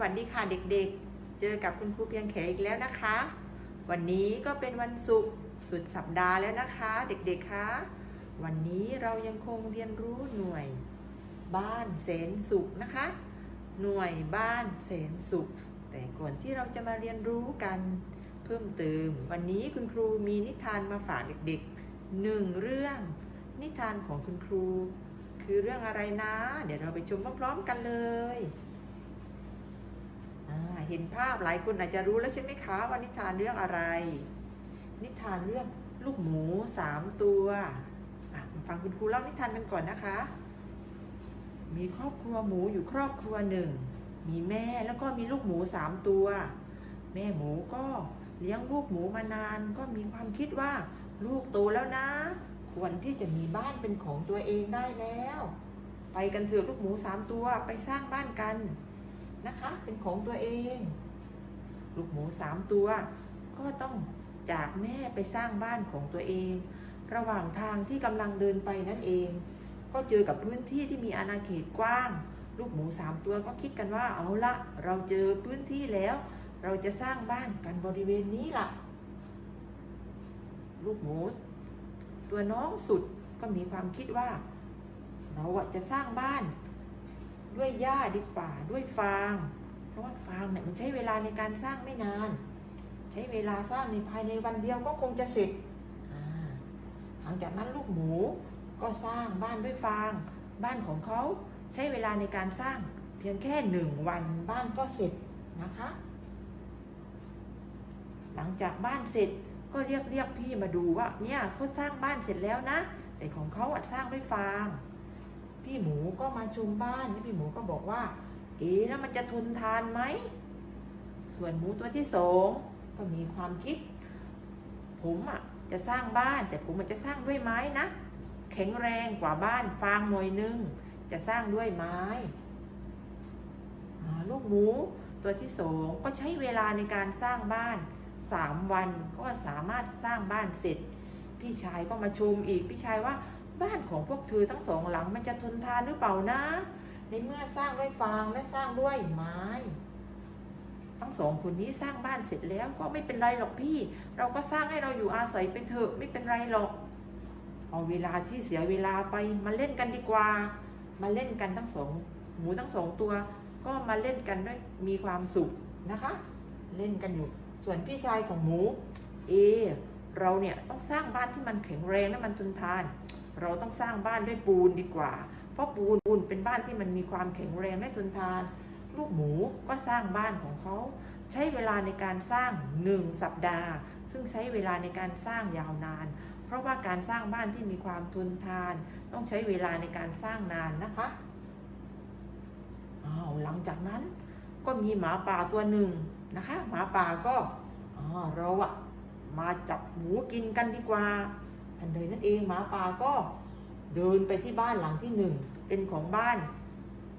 วัสดีค่ะเด็กๆ เจอกับคุณครูเพียงแขอีกแล้วนะคะ วันนี้ก็เป็นวันศุกร์สุดสัปดาห์แล้วนะคะ เด็กๆ คะ วันนี้เรายังคงเรียนรู้หน่วย บ้านแสนสุขนะคะ หน่วยบ้านแสนสุข แต่ก่อนที่เราจะมาเรียนรู้กันเพิ่มเติม วันนี้คุณครูมีนิทานมาฝากเด็กๆหนึ่งเรื่องนิทานของคุณครู คือเรื่องอะไรนะ เดี๋ยวเราไปชมพร้อมๆกันเลย เห็นภาพหลายคนอาจจะรู้แล้วใช่ไหมคะว่านิทานเรื่องอะไร นิทานเรื่องลูกหมูสามตัวฟังคุณครูเล่านิทานกันก่อนนะคะ มีครอบครัวหมูอยู่ครอบครัวหนึ่ง มีแม่แล้วก็มีลูกหมูสามตัว แม่หมูก็เลี้ยงลูกหมูมานานก็มีความคิดว่าลูกโตแล้วนะ ควรที่จะมีบ้านเป็นของตัวเองได้แล้ว ไปกันเถอะลูกหมูสามตัวไปสร้างบ้านกัน นะคะ เป็นของตัวเอง ลูกหมูสามตัว ก็ต้องจากแม่ไปสร้างบ้านของตัวเอง ระหว่างทางที่กำลังเดินไปนั่นเอง ก็เจอกับพื้นที่ที่มีอาณาเขตกว้าง ลูกหมูสามตัวก็คิดกันว่าเอาละเราเจอพื้นที่แล้ว เราจะสร้างบ้านกันบริเวณนี้ล่ะ ลูกหมูตัวน้องสุดก็มีความคิดว่า เราจะสร้างบ้าน ด้วยหญ้าดีกว่าด้วยฟาง เพราะว่าฟางเนี่ยมันใช้เวลาในการสร้างไม่นาน ใช้เวลาสร้างในภายในวันเดียวก็คงจะเสร็จหลังจากนั้นลูกหมูก็สร้างบ้านด้วยฟาง บ้านของเขาใช้เวลาในการสร้างเพียงแค่หนึ่งวันบ้านก็เสร็จนะคะ หลังจากบ้านเสร็จก็เรียกเรียกพี่มาดูว่าเนี่ยเขาสร้างบ้านเสร็จแล้วนะ แต่ของเขาอะสร้างด้วยฟาง พี่หมูก็มาชมบ้านพี่หมูก็บอกว่า เอ๊ะแล้วมันจะทนทานไหม ส่วนหมูตัวที่สองก็มีความคิด ผมอะจะสร้างบ้าน แต่ผมมันจะสร้างด้วยไม้นะ แข็งแรงกว่าบ้านฟางหน่อยนึง จะสร้างด้วยไม้ลูกหมูตัวที่สองก็ใช้เวลาในการสร้างบ้านสามวันก็สามารถสร้างบ้านเสร็จ พี่ชายก็มาชมอีก พี่ชายว่า บ้านของพวกเธอทั้งสองหลังมันจะทนทานหรือเปล่านะ ในเมื่อสร้างด้วยฟางและสร้างด้วยไม้ ทั้งสองคนนี้สร้างบ้านเสร็จแล้วก็ไม่เป็นไรหรอกพี่ เราก็สร้างให้เราอยู่อาศัยไปเถอะไม่เป็นไรหรอก เอาเวลาที่เสียเวลาไปมาเล่นกันดีกว่า มาเล่นกันทั้งสองหมูทั้งสองตัว ก็มาเล่นกันด้วยมีความสุขนะคะ เล่นกันอยู่ ส่วนพี่ชายของหมู เอ เราเนี่ยต้องสร้างบ้านที่มันแข็งแรงและมันทนทาน เราต้องสร้างบ้านด้วยปูนดีกว่า เพราะปูนปูนเป็นบ้านที่มันมีความแข็งแรงและทนทาน ลูกหมูก็สร้างบ้านของเขา ใช้เวลาในการสร้างหนึ่งสัปดาห์ ซึ่งใช้เวลาในการสร้างยาวนาน เพราะว่าการสร้างบ้านที่มีความทนทาน ต้องใช้เวลาในการสร้างนานนะคะอาหลังจากนั้นก็มีหมาป่าตัวหนึ่งนะคะ หมาป่าก็อ๋อเราอะมาจับหมูกินกันดีกว่า ทันใดนั่นเองหมาป่าก็เดินไปที่บ้านหลังที่หนึ่งเป็นของบ้าน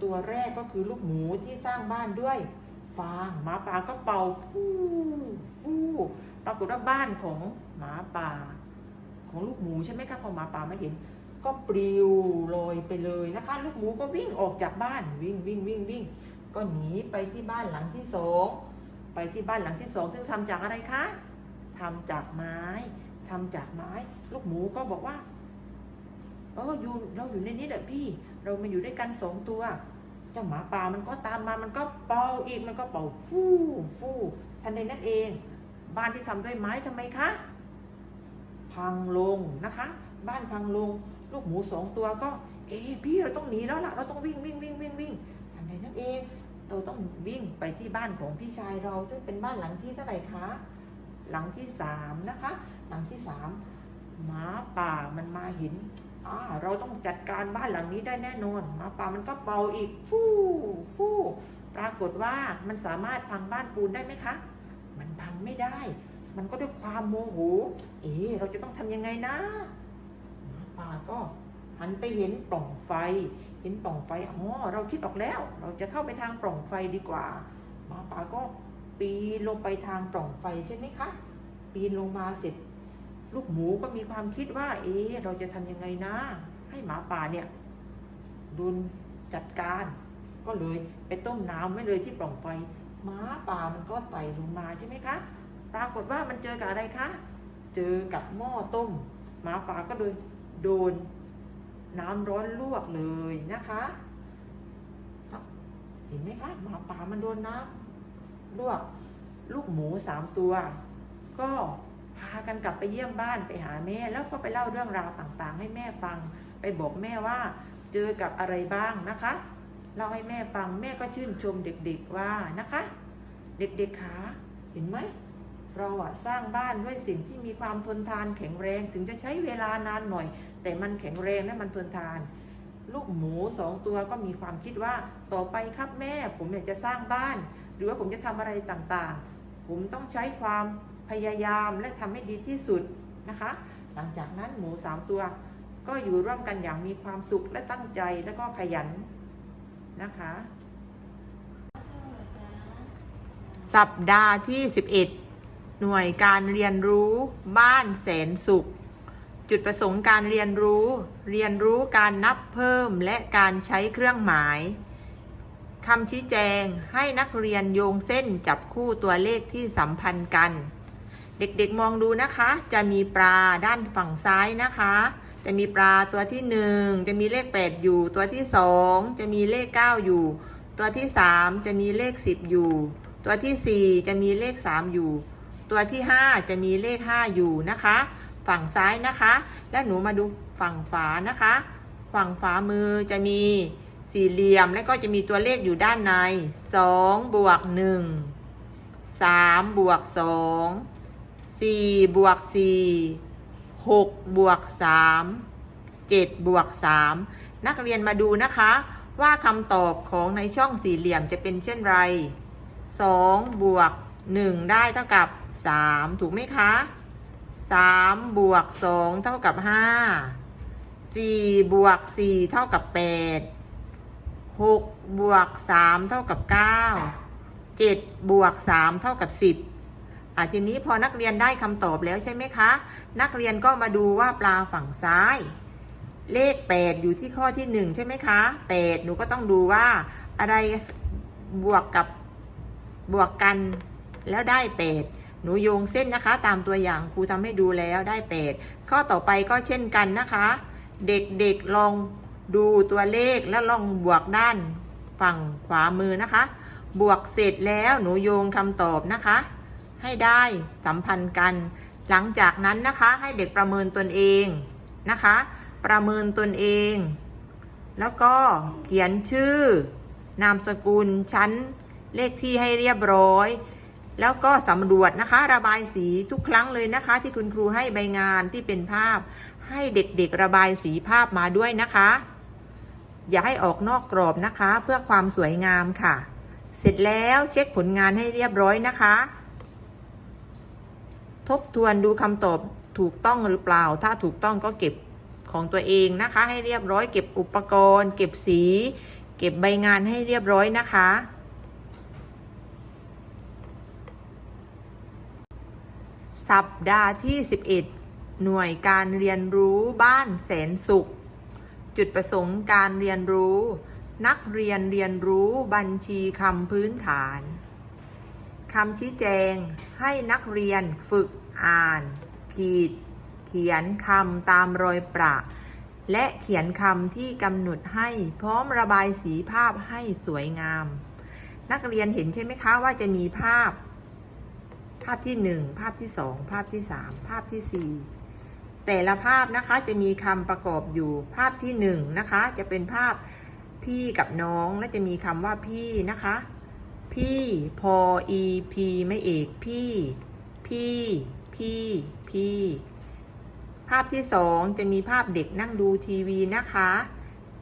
ตัวแรกก็คือลูกหมูที่สร้างบ้านด้วยฟางหมาป่าก็เป่าฟู่ฟู่ปรากฏว่าบ้านของหมาป่า ของลูกหมูใช่ไหมคะพอหมาป่ามาเห็น ก็ปลิวลอยไปเลยนะคะ ลูกหมูก็วิ่งออกจากบ้านวิ่งวิ่งวิ่งวิ่งก็หนีไปที่บ้านหลังที่สองไปที่บ้านหลังที่สองซึ่งทำจากอะไรคะทำจากไม้ ทำจากไม้ ลูกหมูก็บอกว่าเอออยู่เราอยู่ในนี้แหละพี่ เรามาอยู่ด้วยกันสองตัวเจ้าหมาป่ามันก็ตามมามันก็เป่าอีกมันก็เป่าฟู่ฟู่ทันใดนั้นเอง บ้านที่ทำด้วยไม้ทำไมคะพังลงนะคะ บ้านพังลง ลูกหมูสองตัวก็ เอ๊พี่เราต้องหนีแล้วล่ะเราต้องวิ่งวิ่งวิ่งวิ่งวิ่งทันใดนั้นเอง เราต้องวิ่งไปที่บ้านของพี่ชายเราซึ่งเป็นบ้านหลังที่เท่าไหร่คะหลังที่สามนะคะ หลังที่สามหมาป่ามันมาเห็นอ่าเราต้องจัดการบ้านหลังนี้ได้แน่นอนหมาป่ามันก็เป่าอีกฟู่ฟู่ปรากฏว่ามันสามารถพังบ้านปูนได้ไหมคะ มันพังไม่ได้ มันก็ด้วยความโมโห เอ๊ะเราจะต้องทำยังไงนะหมาป่าก็หันไปเห็นปล่องไฟ เห็นปล่องไฟอ๋อเราคิดออกแล้ว เราจะเข้าไปทางปล่องไฟดีกว่าหมาป่าก็ปีนลงไปทางปล่องไฟใช่ไหมคะ ปีนลงมาเสร็จ ลูกหมูก็มีความคิดว่า เอ๊เราจะทำยังไงนะ ให้หมาป่าเนี่ยโดนจัดการ ก็เลยไปต้มน้ำไว้เลยที่ปล่องไฟหมาป่ามันก็ไต่ลงมาใช่ไหมคะ ปรากฏว่ามันเจอกับอะไรคะ เจอกับหม้อต้มหมาป่าก็เลยโดนน้ำร้อนลวกเลยนะคะเห็นไหมคะหมาป่ามันโดนน้ำลวก ลูกหมูสามตัว ก็ พากันกลับไปเยี่ยมบ้านไปหาแม่ แล้วก็ไปเล่าเรื่องราวต่างๆ ให้แม่ฟัง ไปบอกแม่ว่าเจอกับอะไรบ้างนะคะเล่าให้แม่ฟังแม่ก็ชื่นชมเด็กๆว่านะคะ เด็กๆขาเห็นไหมเราอะสร้างบ้านด้วยสิ่งที่มีความทนทานแข็งแรงถึงจะใช้เวลานานหน่อย แต่มันแข็งแรงและมันทนทาน ลูกหมูสองตัวก็มีความคิดว่าต่อไปครับแม่ผมอยากจะสร้างบ้าน หรือว่าผมจะทำอะไรต่างๆ ผมต้องใช้ความ พยายามและทำให้ดีที่สุดนะคะ หลังจากนั้นหมูสามตัว ก็อยู่ร่วมกันอย่างมีความสุขและตั้งใจและก็ขยันนะคะ สัปดาห์ที่ 11 หน่วยการเรียนรู้บ้านแสนสุข จุดประสงค์การเรียนรู้ เรียนรู้การนับเพิ่มและการใช้เครื่องหมายคำชี้แจงให้นักเรียนโยงเส้นจับคู่ตัวเลขที่สัมพันธ์กัน เด็กๆมองดูนะคะ จะมีปลาด้านฝั่งซ้ายนะคะ จะมีปลาตัวที่หนึ่งจะมีเลข8อยู่ตัวที่สองจะมีเลข9อยู่ ตัวที่สามจะมีเลข10อยู่ ตัวที่สี่จะมีเลข3อยู่ ตัวที่5จะมีเลข5อยู่นะคะ ฝั่งซ้ายนะคะ แล้วหนูมาดูฝั่งฝานะคะ ฝั่งฝามือจะมีสี่เหลี่ยมและก็จะมีตัวเลขอยู่ด้านใน2บวก1 3บวก2 4บวก4 6บวก3 7บวก3นักเรียนมาดูนะคะ ว่าคำตอบของในช่องสี่เหลี่ยมจะเป็นเช่นไร2บวก1ได้เท่ากับ3ถูกไหมคะ3บวก2เท่ากับ5 4บวก4เท่ากับ8 6บวก3เท่ากับ9 7บวก3เท่ากับ10 อะทีนี้พอนักเรียนได้คำตอบแล้วใช่ไหมคะ นักเรียนก็มาดูว่าปลาฝั่งซ้าย เลข 8 อยู่ที่ข้อที่ 1 ใช่ไหมคะ 8 หนูก็ต้องดูว่าอะไรบวกกับบวกกันแล้วได้ 8 หนูโยงเส้นนะคะ ตามตัวอย่างครูทำให้ดูแล้วได้ 8 ข้อต่อไปก็เช่นกันนะคะ เด็กๆลองดูตัวเลขแล้วลองบวกด้านฝั่งขวามือนะคะ บวกเสร็จแล้วหนูโยงคำตอบนะคะ ให้ได้สัมพันธ์กัน หลังจากนั้นนะคะให้เด็กประเมินตนเองนะคะ ประเมินตนเอง แล้วก็เขียนชื่อนามสกุลชั้นเลขที่ให้เรียบร้อย แล้วก็สำรวจนะคะ ระบายสีทุกครั้งเลยนะคะ ที่คุณครูให้ใบงานที่เป็นภาพ ให้เด็กๆระบายสีภาพมาด้วยนะคะ อย่าให้ออกนอกกรอบนะคะ เพื่อความสวยงามค่ะ เสร็จแล้วเช็คผลงานให้เรียบร้อยนะคะ ทบทวนดูคำตอบถูกต้องหรือเปล่า ถ้าถูกต้องก็เก็บของตัวเองนะคะ ให้เรียบร้อย เก็บอุปกรณ์ เก็บสี เก็บใบงานให้เรียบร้อยนะคะ สัปดาห์ที่ 11 หน่วยการเรียนรู้บ้านแสนสุข จุดประสงค์การเรียนรู้ นักเรียนเรียนรู้บัญชีคำพื้นฐาน คำชี้แจงให้นักเรียนฝึกอ่าน ขีด เขียนคำตามรอยประ และเขียนคำที่กำหนดให้พร้อมระบายสีภาพให้สวยงาม นักเรียนเห็นใช่ไหมคะว่าจะมีภาพ ภาพที่หนึ่งภาพที่สองภาพที่สามภาพที่สี่แต่ละภาพนะคะจะมีคำประกอบอยู่ภาพที่หนึ่งนะคะจะเป็นภาพพี่กับน้องและจะมีคำว่าพี่นะคะ พี่พออีพีไม่เอกพี่ พี่พี่พี่ภาพที่สองจะมีภาพเด็กนั่งดูทีวีนะคะ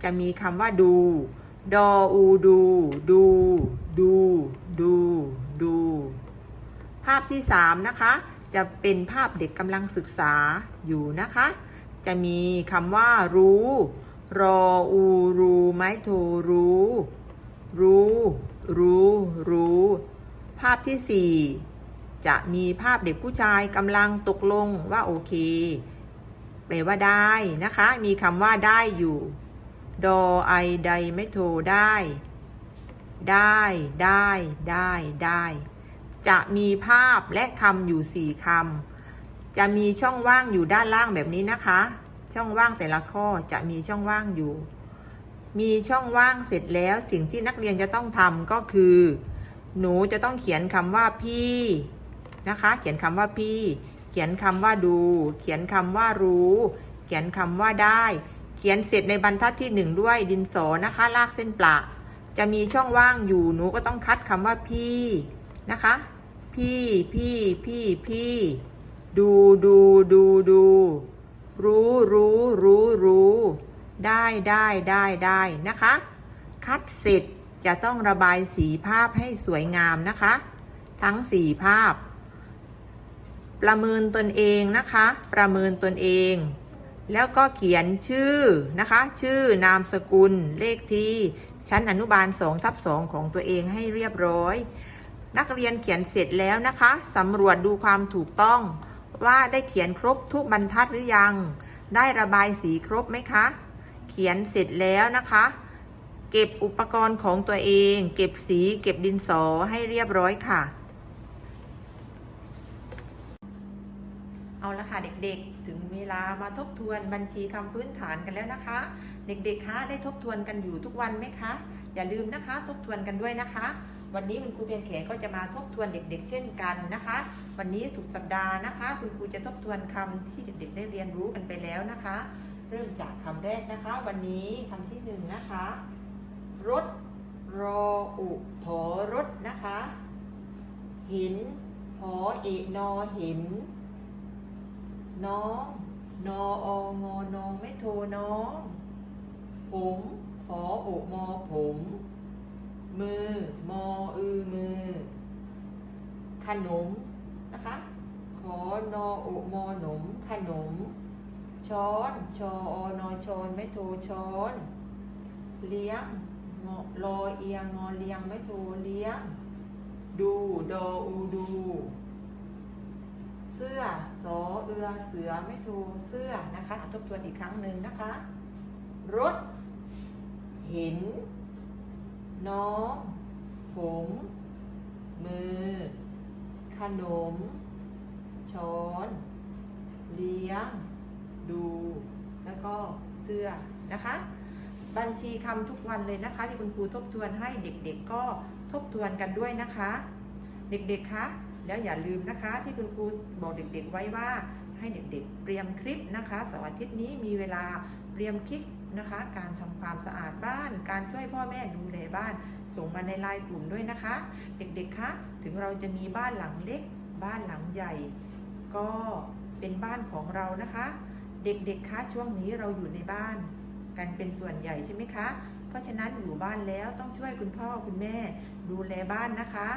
จะมีคำว่าดู ดออูดู ดู ดู ดู ดู ภาพที่สามนะคะ จะเป็นภาพเด็กกำลังศึกษาอยู่นะคะ จะมีคำว่ารู้ รออู รู ไม้โทรู้ รู้ รู้รู้ ภาพที่สี่จะมีภาพเด็กผู้ชายกำลังตกลงว่าโอเค แปลว่าได้นะคะ มีคำว่าได้อยู่ดอไอใดไม่โทได้ ได้ได้ได้ได้ จะมีภาพและคำอยู่สี่คำ จะมีช่องว่างอยู่ด้านล่างแบบนี้นะคะ ช่องว่างแต่ละข้อจะมีช่องว่างอยู่ มีช่องว่างเสร็จแล้วสิ่งที่นักเรียนจะต้องทำก็คือ หนูจะต้องเขียนคำว่าพี่นะคะ เขียนคำว่าพี่ เขียนคำว่าดู เขียนคำว่ารู้ เขียนคำว่าได้ เขียนเสร็จในบรรทัดที่หนึ่งด้วยดินสอนะคะ ลากเส้นปละจะมีช่องว่างอยู่หนูก็ต้องคัดคำว่าพี่นะคะ พี่พี่พี่พี่ ดูดูดูดู รู้รู้รู้รู้ ได้ได้ได้ได้นะคะ คัดเสร็จจะต้องระบายสีภาพให้สวยงามนะคะ ทั้งสีภาพ ประเมินตนเองนะคะ ประเมินตนเอง แล้วก็เขียนชื่อนะคะ ชื่อนามสกุลเลขที่ชั้นอนุบาล2ทับ2ของตัวเองให้เรียบร้อย นักเรียนเขียนเสร็จแล้วนะคะสำรวจดูความถูกต้องว่าได้เขียนครบทุกบรรทัดหรือยัง ได้ระบายสีครบไหมคะ ขียนเสร็จแล้วนะคะ เก็บอุปกรณ์ของตัวเอง เก็บสีเก็บดินสอให้เรียบร้อยค่ะ เอาละค่ะเด็กๆ ถึงเวลามาทบทวนบัญชีคำพื้นฐานกันแล้วนะคะ เด็กๆคะได้ทบทวนกันอยู่ทุกวันไหมคะ อย่าลืมนะคะ ทบทวนกันด้วยนะคะวันนี้คุณครูเพียงแขก็จะมาทบทวนเด็ก ๆ เช่นกันนะคะ วันนี้สุดสัปดาห์นะคะ คุณครูจะทบทวนคำที่เด็กๆได้เรียนรู้กันไปแล้วนะคะ เริ่มจากคำแรกนะคะ วันนี้คำที่หนึ่งนะคะ รถรออุถอรถนะคะ หินหอเอนอหิน น้องนอองอนองไม่โทรน้อง ผมหอโอมอผม มือ มออือมือ ขนมนะคะ ขอนอโอมอหนมขนม ช้อนชออนอชอนไม่โทช้อน เลี้ยงงอรอเอียงงอเลี้ยงไม่โทเลี้ยง ดูดออูดู เสื้อสอเอือเสือไม่โทเสื้อนะคะทบทวนอีกครั้งหนึ่งนะคะ รถ เห็น น้องผมมือ ขนม ช้อน เลี้ยง ดู แล้วก็เสื้อนะคะ บัญชีคำทุกวันเลยนะคะ ที่คุณครูทบทวนให้เด็กๆก็ทบทวนกันด้วยนะคะ เด็กๆคะแล้วอย่าลืมนะคะ ที่คุณครูบอกเด็กๆไว้ว่าให้เด็กๆ เตรียมคลิปนะคะเสาร์อาทิตย์นี้มีเวลาเตรียมคลิปนะคะ การทำความสะอาดบ้าน การช่วยพ่อแม่ดูแลบ้าน ส่งมาในไลน์กลุ่มด้วยนะคะ เด็กๆคะถึงเราจะมีบ้านหลังเล็ก บ้านหลังใหญ่ ก็เป็นบ้านของเรานะคะ เด็กๆคะช่วงนี้เราอยู่ในบ้าน กันเป็นส่วนใหญ่ใช่ไหมคะ เพราะฉะนั้นอยู่บ้านแล้วต้องช่วยคุณพ่อคุณแม่ ดูแลบ้านนะคะ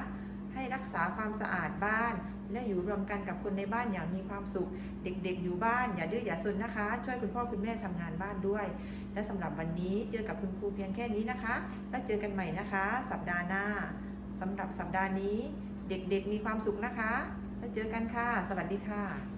ให้รักษาความสะอาดบ้าน และอยู่รวมกันกับคนในบ้านอย่างมีความสุข เด็กๆ อยู่บ้านอย่าดื้ออย่าซนนะคะ ช่วยคุณพ่อคุณแม่ทำงานบ้านด้วย และสำหรับวันนี้เจอกับคุณครูเพียงแค่นี้นะคะ แล้วเจอกันใหม่นะคะ สัปดาห์หน้าสำหรับสัปดาห์นี้ เด็กๆมีความสุขนะคะแล้วเจอกันค่ะ สวัสดีค่ะ